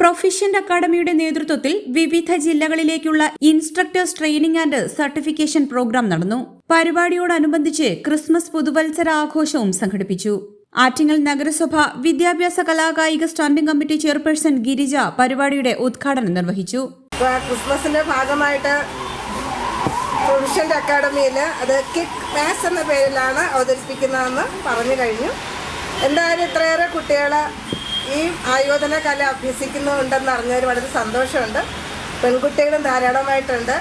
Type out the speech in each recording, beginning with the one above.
പ്രൊഫഷ്യന്റ് അക്കാദമിയുടെ നേതൃത്വത്തിൽ വിവിധ ജില്ലകളിലേക്കുള്ള instructors training and certification program നടന്നു പരിപാടിയോടനുബന്ധിച്ച് ക്രിസ്മസ് പുതുവത്സര ആഘോഷവും സംഘടിപ്പിച്ചു ആറ്റിങ്ങൽ നഗരസഭ വിദ്യാഭ്യാസ കലാകായിക സ്റ്റാൻഡിംഗ് കമ്മിറ്റി ചെയർപേഴ്സൺ ഗിരിജ പരിപാടിയുടെ ഉദ്ഘാടനം നിർവഹിച്ചു ക്രിസ്മസിന്റെ ഭാഗമായിട്ട് പ്രൊഫഷണൽ അക്കാഡമിയിൽ അത് കിക്ക് മാത്സ് എന്ന പേരിലാണ് അവതരിപ്പിക്കുന്നതെന്ന് പറഞ്ഞു കഴിഞ്ഞു എന്തായാലും ഇത്രയേറെ കുട്ടികൾ ഈ ആയോധന കല അഭ്യസിക്കുന്നുണ്ടെന്ന് അറിഞ്ഞവർ വളരെ സന്തോഷമുണ്ട് പെൺകുട്ടികളും ധാരാളമായിട്ടുണ്ട്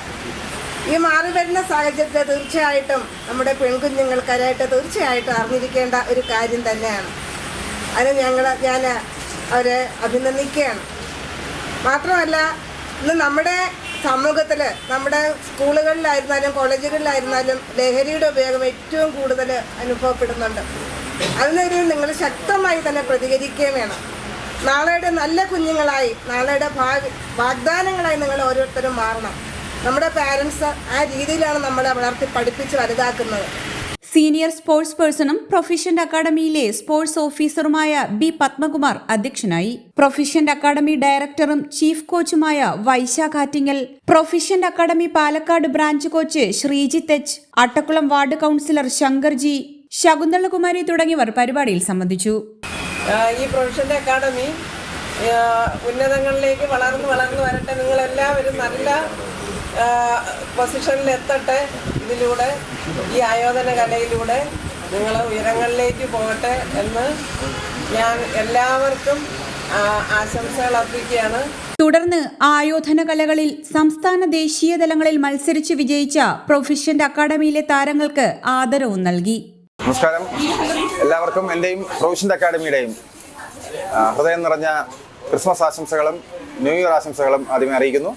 ഈ മാറി വരുന്ന സാഹചര്യത്തിൽ തീർച്ചയായിട്ടും നമ്മുടെ പെൺകുഞ്ഞുങ്ങൾക്കാരായിട്ട് തീർച്ചയായിട്ടും അറിഞ്ഞിരിക്കേണ്ട ഒരു കാര്യം തന്നെയാണ് അതിന് ഞങ്ങൾ ഞാൻ അവരെ അഭിനന്ദിക്കുകയാണ് മാത്രമല്ല ഇന്ന് നമ്മുടെ സമൂഹത്തിൽ നമ്മുടെ സ്കൂളുകളിലായിരുന്നാലും കോളേജുകളിലായിരുന്നാലും ലഹരിയുടെ ഉപയോഗം ഏറ്റവും കൂടുതൽ അനുഭവപ്പെടുന്നുണ്ട് അതിനൊരു നിങ്ങൾ ശക്തമായി തന്നെ പ്രതികരിക്കുകയും വേണം നാളെയുടെ നല്ല കുഞ്ഞുങ്ങളായി നാളെയുടെ ഭാവി വാഗ്ദാനങ്ങളായി നിങ്ങൾ ഓരോരുത്തരും മാറണം നമ്മുടെ പാരൻസ് ആ രീതിയിലാണ് നമ്മളെ വളർത്തി പഠിപ്പിച്ച് വലുതാക്കുന്നത് സീനിയർ സ്പോർട്സ് പേഴ്സണും പ്രൊഫഷ്യന്റ് അക്കാദമിയിലെ സ്പോർട്സ് ഓഫീസറുമായ ബി പത്മകുമാർ അധ്യക്ഷനായി പ്രൊഫഷ്യന്റ് അക്കാദമി ഡയറക്ടറും ചീഫ് കോച്ചുമായ വൈശ കാറ്റിങ്ങൽ proficient academy Palakkad branch coach Sreejith H Attakulam ward councillor Shankarji Shakunthalakumari തുടങ്ങിയവർ പരിപാടിയിൽ സംബന്ധിച്ചു ഈ പ്രൊഫഷൻ്റെ അക്കാഡമി ഉന്നതങ്ങളിലേക്ക് വളർന്ന് വളർന്ന് വരട്ടെ നിങ്ങളെല്ലാവരും നല്ല പൊസിഷനിൽ എത്തട്ടെ ഇതിലൂടെ ഈ ആയോധന കലയിലൂടെ നിങ്ങൾ ഉയരങ്ങളിലേക്ക് പോകട്ടെ എന്ന് ഞാൻ എല്ലാവർക്കും ആശംസകൾ തുടർന്ന് ആയോധന കലകളിൽ സംസ്ഥാന ദേശീയ തലങ്ങളിൽ മത്സരിച്ച് വിജയിച്ച പ്രൊഫഷ്യന്റ് അക്കാഡമിയിലെ താരങ്ങൾക്ക് ആദരവും നൽകി നമസ്കാരം എല്ലാവർക്കും എൻ്റെയും പ്രൊവിഷൻ്റെ അക്കാഡമിയുടെയും ഹൃദയം നിറഞ്ഞ ക്രിസ്മസ് ആശംസകളും ന്യൂ ഇയർ ആശംസകളും ആദ്യമേ അറിയിക്കുന്നു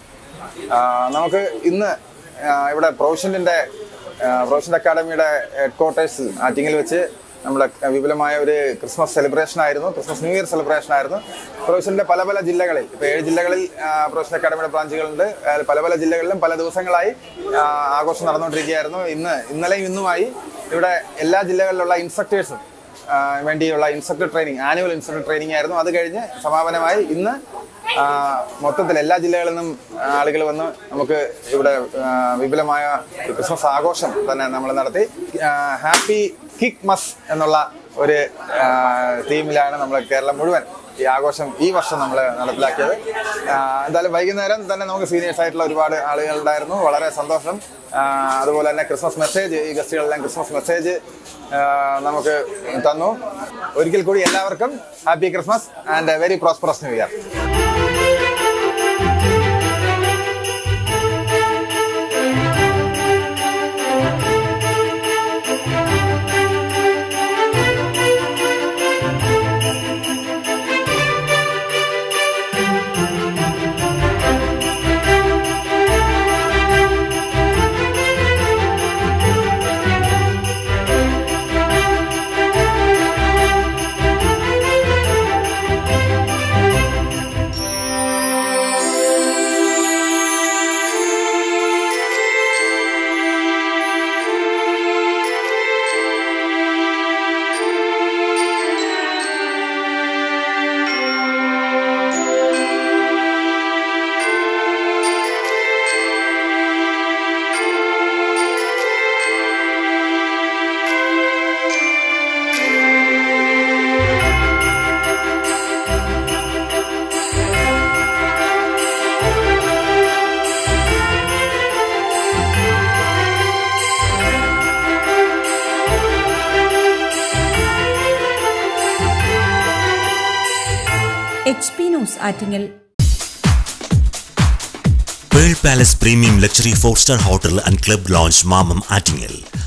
നമുക്ക് ഇന്ന് ഇവിടെ പ്രൊവിഷൻ്റെ പ്രൊവിഷൻ്റെ അക്കാഡമിയുടെ ഹെഡ് ക്വാർട്ടേഴ്സ് ആറ്റിങ്ങിൽ വെച്ച് നമ്മുടെ വിപുലമായ ഒരു ക്രിസ്മസ് സെലിബ്രേഷൻ ആയിരുന്നു ക്രിസ്മസ് ന്യൂ ഇയർ സെലിബ്രേഷൻ ആയിരുന്നു പ്രൊവിഷനിലെ പല പല ജില്ലകളിൽ ഇപ്പോൾ ഏഴ് ജില്ലകളിൽ പ്രൊഫഷൻ അക്കാഡമിയുടെ ബ്രാഞ്ചുകളുണ്ട് പല പല ജില്ലകളിലും പല ദിവസങ്ങളായി ആഘോഷം നടന്നുകൊണ്ടിരിക്കുകയായിരുന്നു ഇന്ന് ഇന്നലെയും ഇന്നുമായി ഇവിടെ എല്ലാ ജില്ലകളിലുള്ള ഇൻസ്ട്രക്ടേഴ്സും വേണ്ടിയുള്ള instructor training annual instructor training ആയിരുന്നു അത് കഴിഞ്ഞ് സമാപനമായി ഇന്ന് മൊത്തത്തിൽ എല്ലാ ജില്ലകളിൽ നിന്നും ആളുകൾ വന്ന് നമുക്ക് ഇവിടെ വിപുലമായ ക്രിസ്മസ് ആഘോഷം തന്നെ നമ്മൾ നടത്തി ഹാപ്പി കിക്ക് മസ് എന്നുള്ള ഒരു തീമിലാണ് നമ്മൾ കേരളം മുഴുവൻ ഈ ആഘോഷം ഈ വർഷം നമ്മൾ നടപ്പിലാക്കിയത് എന്തായാലും വൈകുന്നേരം തന്നെ നമുക്ക് സീനിയേഴ്സ് ആയിട്ടുള്ള ഒരുപാട് ആളുകൾ ഉണ്ടായിരുന്നു വളരെ സന്തോഷം അതുപോലെ തന്നെ ക്രിസ്മസ് മെസ്സേജ് ഈ ഗസ്റ്റുകളെല്ലാം ക്രിസ്മസ് മെസ്സേജ് നമുക്ക് തന്നു ഒരിക്കൽ കൂടി എല്ലാവർക്കും happy Christmas and very prosperous new year H P news Attingal pearl palace premium luxury four star hotel and club lounge Mamam Attingal